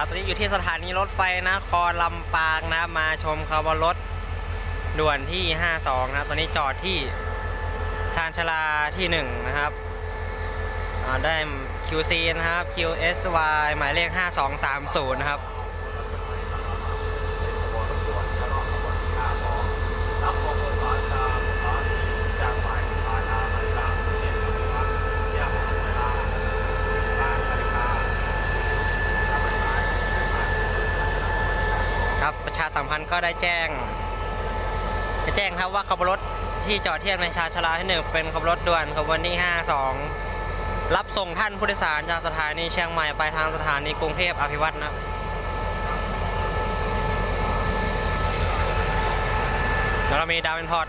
ับตอนนี้อยู่ที่สถานีรถไฟนะครลำปางนะ มาชมขบวนรถด่วนที่ 52 นะครับ ตอนนี้จอดที่ชานชาลาที่ 1 นะครับได้ QC นะครับ QSY หมายเลข 5230 นะครับของผู้สารจากสถานีจากฝ่ายพาชาบริการเช่นกับว่าเที่ยวของเวลาการบริการถ้าไม่ขายไม่ขาย ครับประชา สัมพันธ์ก็ได้แจ้งแจ้งครับว่าขบวนรถที่จอดเทียบในชาชลาที่หนึ่งเป็นขบวนรถด่วนขบวนที่52 รับส่งท่านผู้โดยสารจากสถานีเชียงใหม่ไปทางสถานีกรุงเทพอภิวัตนะครับเรามีดาวเป็นพอร์ต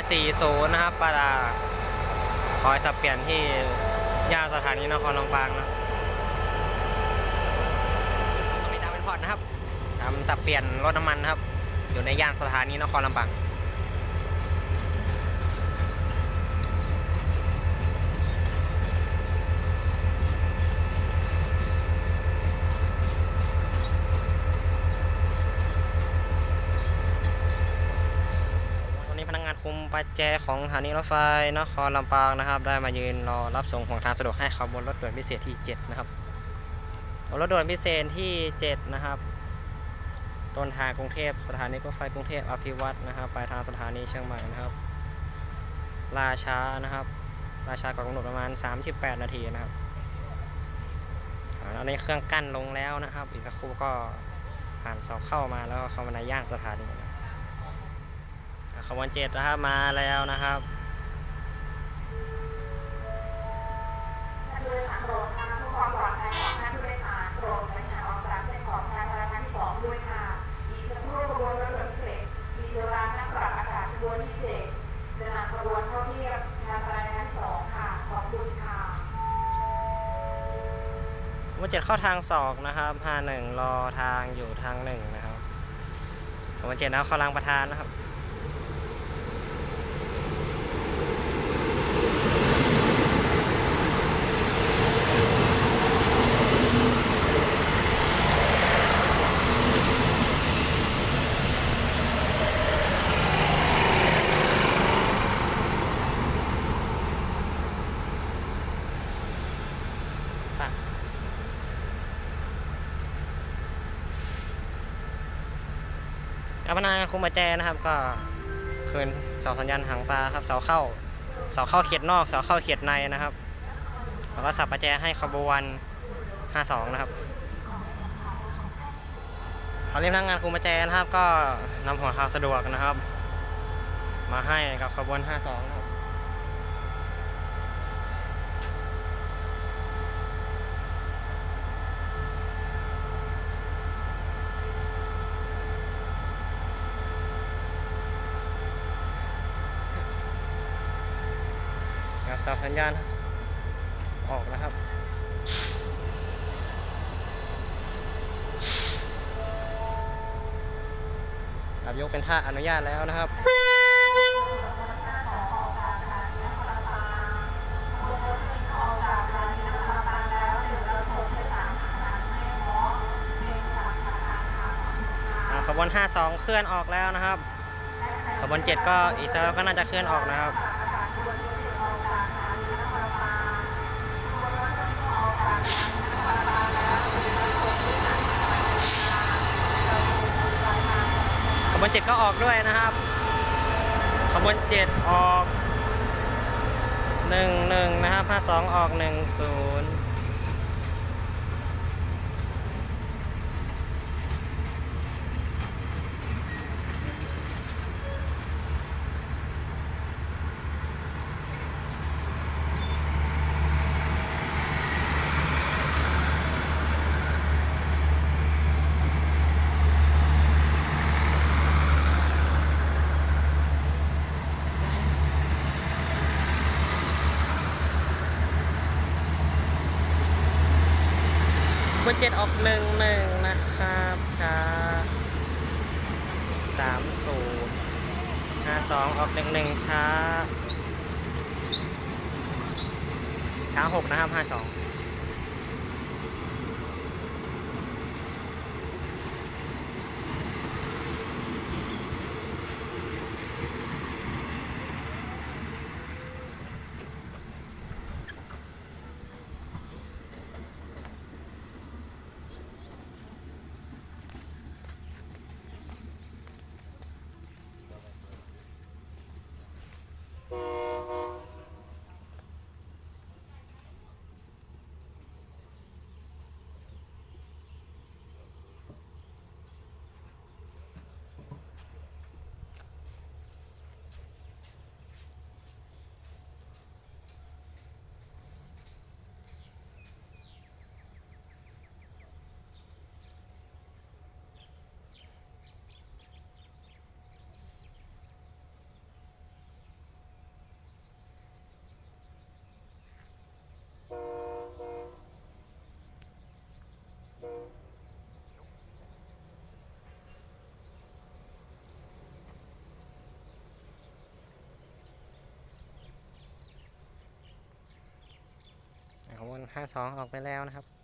540 นะครับปาดาคอยสับเปลี่ยนที่ย่านสถานีนครลำปางนะมีดาวเป็นพอร์ตนะครับ ทำสับเปลี่ยนรถน้ำมันนะครับ อยู่ในย่านสถานีนครลำปางวันนี้พนักงานคุมปัจแจของสถานีรถไฟนครลำปางนะครับ ได้มายืนรอรับส่งของทางสะดวกให้ขบวนรถด่วนพิเศษที่ 7 นะครับรถด่วนพิเศษที่ 7 นะครับ ต้นทางกรุงเทพสถานีรถไฟกรุงเทพอภิวัตนะครับปลายทางสถานีเชียงใหม่นะครับราชานะครับราชากว่ากำหนดประมาณ 38 นาทีนะครับอ่าตอนนี้เครื่องกั้นลงแล้วนะครับ อีกสักครู่ก็ผ่านเสาเข้ามาแล้วก็เข้ามาในย่านสถานีนะขบวนเจ็ดนะครับมาแล้วนะครับท่านผู้โดยสารโปรดทางเพื่อความปลอดภัยนผู้โดยสารโปรดถอยห่างออกจากเส้นของชานชาลาที่สองด้วยค่ะ อีกสักครู่ขบวนรถด่วนพิเศษมีเวลานั่งปรับอากาศขบวนที่เจ็ดจะนำขบวนเข้าเทียบชานชาลาที่สองค่ะ ขอบคุณค่ะ ขบวนเจ็ดเข้าทางสองนะครับห้าหนึ่งรอทางอยู่ทางหนึ่งนะครับผมเจ็ดนะครับเข้ารางประธานนะครับับพนักงานคุมาแจนะครับ ก็คืนเสาสัญญาณหางปลาครับเสาเข้าเสาเข้าเขตนอกเสาเข้าเขตในนะครับแล้วก็สับประแจให้ขบวน52 นะครับขอเรียกพนักงานคุมาแจนะครับ ก็นำหัวทางสะดวกนะครับ มาให้กับขบวน 52นะครับ สับสัญญาณออกนะครับ ครับยกเป็นท่าอนุญาตแล้วนะครับขบวน 52 เคลื่อนออกแล้วนะครับ ขบวน 7 ก็อีกสักแป๊บก็น่าจะเคลื่อนออกนะครับ ขบวน7ก็ออกด้วยนะครับขบวนเจ็ดออก1 1นะครับ52ออก1 0 เบอร์เจ็ดออกหนึ่งหนึ่งนะครับช้าสามศูนย์ห้าสองออกหนึ่งหนึ่งช้าช้าหกนะครับห้าสอง ห้าสองออกไปแล้วนะครับ